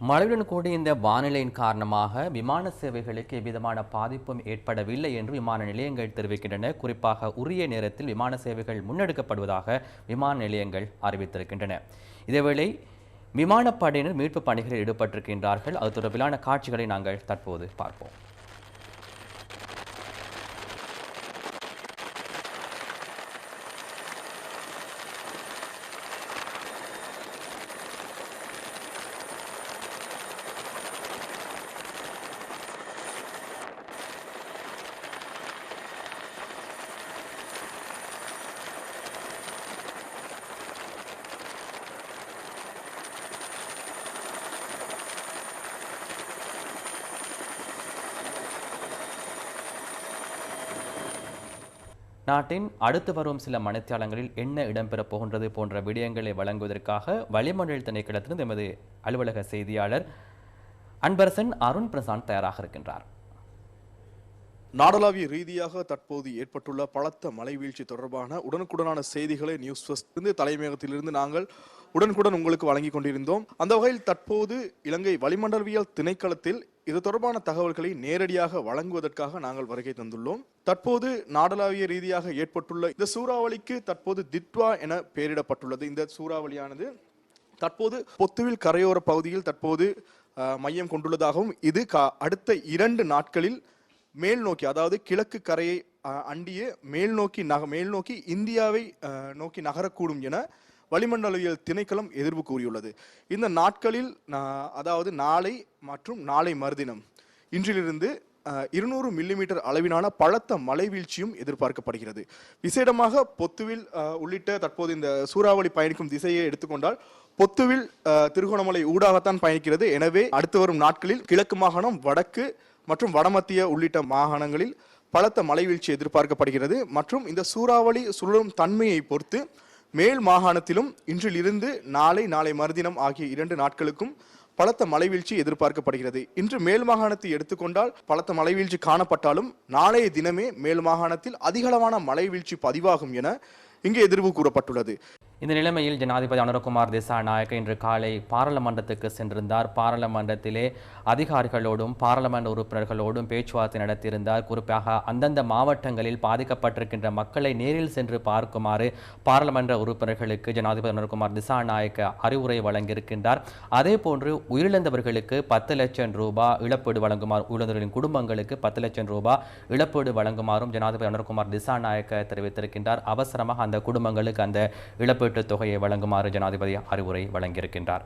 மழையுடன் கூடிய இந்த வானிலையின் காரணமாக விமான சேவைகளுக்கு எவ்விதமான பாதிப்பும் ஏற்படவில்லை என்று விமான நிலையங்கள் தெரிவிக்கின்றன. குறிப்பாக உரிய நேரத்தில் விமான சேவைகள் முன்னெடுக்கப்படுவதாக விமான நிலையங்கள் அறிவித்திருக்கின்றன. இதேவேளை விமானப்படையினர் மீட்பு பணிகளில் ஈடுபட்டிருக்கின்றார்கள். அது தொடர்பிலான காட்சிகளை நாங்கள் தற்போது பார்ப்போம். நாட்டின் அடுத்து வரும் சில மணித்தியாலங்களில் என்ன இடம்பெறப் போகின்றது போன்ற விடயங்களை வழங்குவதற்காக வளிமண்டல் திணைக்களத்திலிருந்து எமது அலுவலக செய்தியாளர் அன்பரசன் அருண் பிரசாந்த் தயாராக இருக்கின்றார். நாடளாவிய ரீதியாக தற்போது ஏற்பட்டுள்ள பலத்த மழை வீழ்ச்சி தொடர்பான உடனுக்குடனான செய்திகளை நியூஸ் ஃபர்ஸ்ட் இருந்து தலைமையகத்திலிருந்து நாங்கள் உடனுக்குடன் உங்களுக்கு வழங்கி கொண்டிருந்தோம். அந்த வகையில் தற்போது இலங்கை வளிமண்டலவியல் திணைக்களத்தில் இது தொடர்பான தகவல்களை நேரடியாக வழங்குவதற்காக நாங்கள் வருகை தந்துள்ளோம். தற்போது நாடளாவிய ரீதியாக ஏற்பட்டுள்ள இந்த சூறாவளிக்கு தற்போது திட்வா என பெயரிடப்பட்டுள்ளது. இந்த சூறாவளியானது தற்போது பொத்துவில் கரையோர பகுதியில் தற்போது மையம் கொண்டுள்ளதாகவும் இது கா- அடுத்த இரண்டு நாட்களில் மேல் நோக்கி அதாவது கிழக்கு கரையை அண்டியே அண்டிய மேல் நோக்கி நக மேல் நோக்கி இந்தியாவை நோக்கி நகரக்கூடும் என வளிமண்டலவியல் திணைக்களம் எதிர்வு கூறியுள்ளது. இந்த நாட்களில் அதாவது நாளை மற்றும் நாளை மறுதினம் இன்றிலிருந்து இருநூறு மில்லிமீட்டர் அளவிலான பலத்த மழை வீழ்ச்சியும் எதிர்பார்க்கப்படுகிறது. விசேடமாக பொத்துவில் உள்ளிட்ட தற்போது இந்த சூறாவளி பயணிக்கும் திசையை எடுத்துக்கொண்டால் பொத்துவில் திருகோணமலை ஊடாகத்தான் பயணிக்கிறது. எனவே அடுத்து வரும் நாட்களில் கிழக்கு மாகாணம் வடக்கு மற்றும் வடமத்திய உள்ளிட்ட மாகாணங்களில் பலத்த மழை வீழ்ச்சி எதிர்பார்க்கப்படுகிறது. மற்றும் இந்த சூறாவளி சுழலும் தன்மையை பொறுத்து மேல் மாகாணத்திலும் இன்றிலிருந்து நாளை நாளை மறுதினம் ஆகிய இரண்டு நாட்களுக்கும் பலத்த மலைவீழ்ச்சி எதிர்பார்க்கப்படுகிறது. இன்று மேல் மாகாணத்தை எடுத்துக்கொண்டால் பலத்த மலைவீழ்ச்சி காணப்பட்டாலும் நாளைய தினமே மேல் மாகாணத்தில் அதிகளவான மலைவீழ்ச்சி பதிவாகும் என இங்கு எதிர்வு கூறப்பட்டுள்ளது. இந்த நிலைமையில் ஜனாதிபதி அனுரகுமார் திசாநாயக்க இன்று காலை பாராளுமன்றத்துக்கு சென்றிருந்தார். பாராளுமன்றத்திலே அதிகாரிகளோடும் பாராளுமன்ற உறுப்பினர்களோடும் பேச்சுவார்த்தை நடத்தியிருந்தார். குறிப்பாக அந்தந்த மாவட்டங்களில் பாதிக்கப்பட்டிருக்கின்ற மக்களை நேரில் சென்று பார்க்குமாறு பாராளுமன்ற உறுப்பினர்களுக்கு ஜனாதிபதி அனுரகுமார் திசாநாயக்க அறிவுரை வழங்கியிருக்கின்றார். அதே போன்று உயிரிழந்தவர்களுக்கு பத்து லட்சம் ரூபாய் இழப்பீடு வழங்குமாறு உயிரிழந்தவர்களின் குடும்பங்களுக்கு பத்து லட்சம் ரூபாய் இழப்பீடு வழங்குமாறும் ஜனாதிபதி அனுரகுமார் திசாநாயக்க தெரிவித்திருக்கின்றார். அவசரமாக அந்த குடும்பங்களுக்கு அந்த இழப்பீட்டுத் தொகையை வழங்குமாறு ஜனாதிபதி அறிவுரை வழங்கியிருக்கின்றார்.